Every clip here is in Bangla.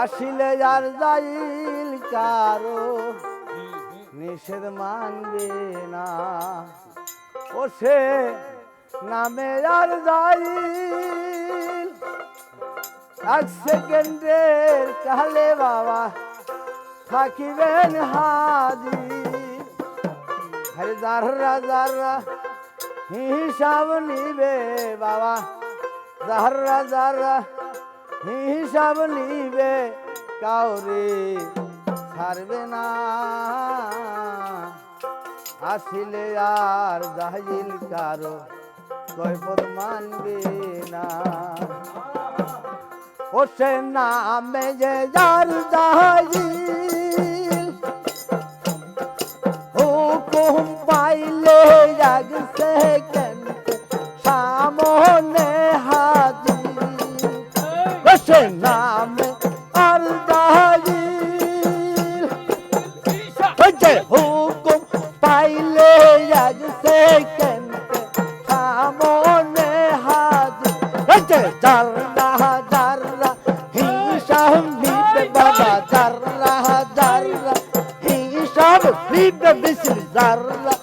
আসিলে আর যাইল কারও, নিষেধ মানবে না। ও সে নামে আর যাইল। এক সেকেন্ডের কালে বাবা থাকিবেন হাজির। হরে যাররা যাররা হিসাব নিবে বাবা। যাররা যাররা হিসাব নিবে, কাউরে ছাড়বে না। আসিলে আর জাহিল কারও কৈপদ মানবে না। ও সে নামে যে যার জাহিল, হুকুম পাইলে জাগ সেকেন্ড যে হুকুম পাইলে জাগ সেকেন্ড সামনে হাজির যে জাররা জাররা হিসাব নিবে বাবা জাররা জাররা হিসাব নিবে বিসির জাররা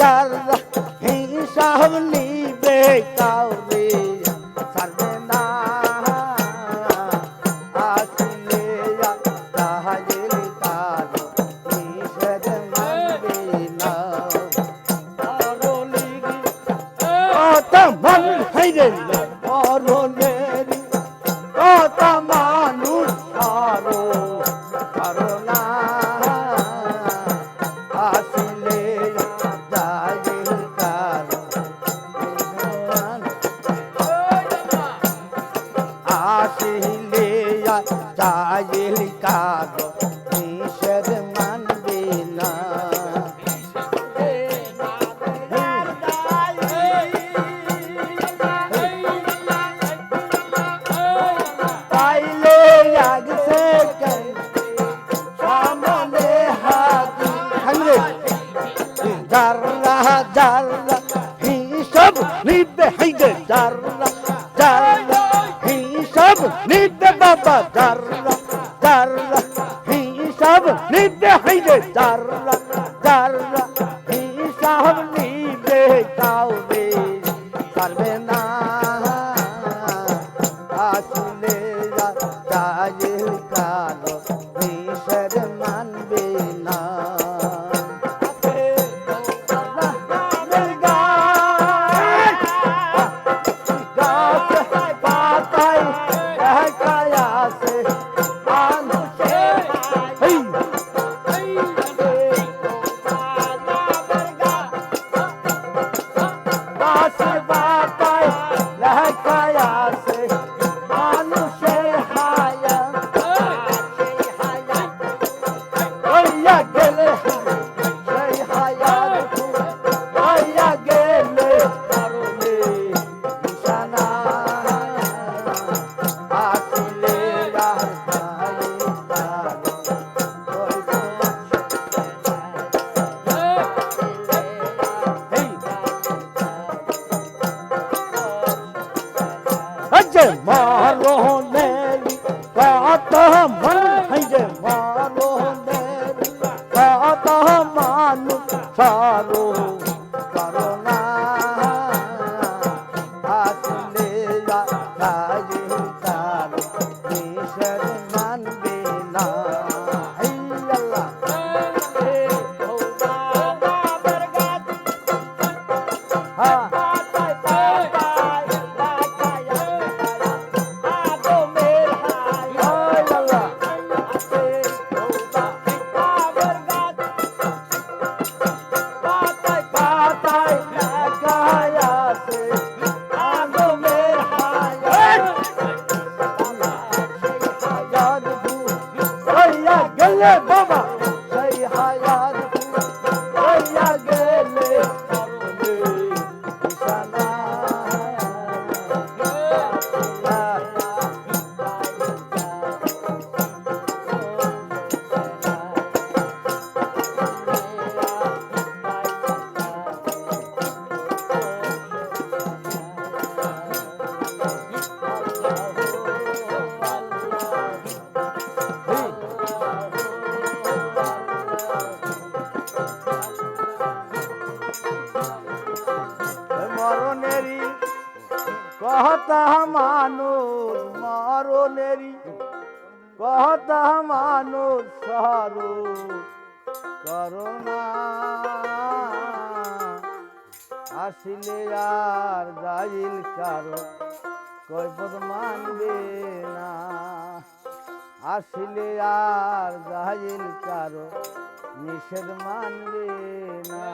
জাররা হিসাব নিবে কাউরে মন হাইরে মরণের কত মানুষ আরও করোনা আসলে আসলে যাইল কার জাররা জাররা হিসাব নিবে হাইদে জাররা জাররা হিসাব নিবে বাবা জাররা জাররা হিসাব নিবে হাইদে জাররা জাররা হিসাব নিবে কাউরে পারবে না আসলে রাজের কত মানুষ সারো করোনা আসলে তার গেলে বাবা সেই হায়াত মানুষ মরণেরই, কথা মানুষ স্বরূপ করোনা আসিলে আর যাইল কারও কৈপদ মানবে না। আসিলে আর যাইল কারও, নিষেধ মানবে না।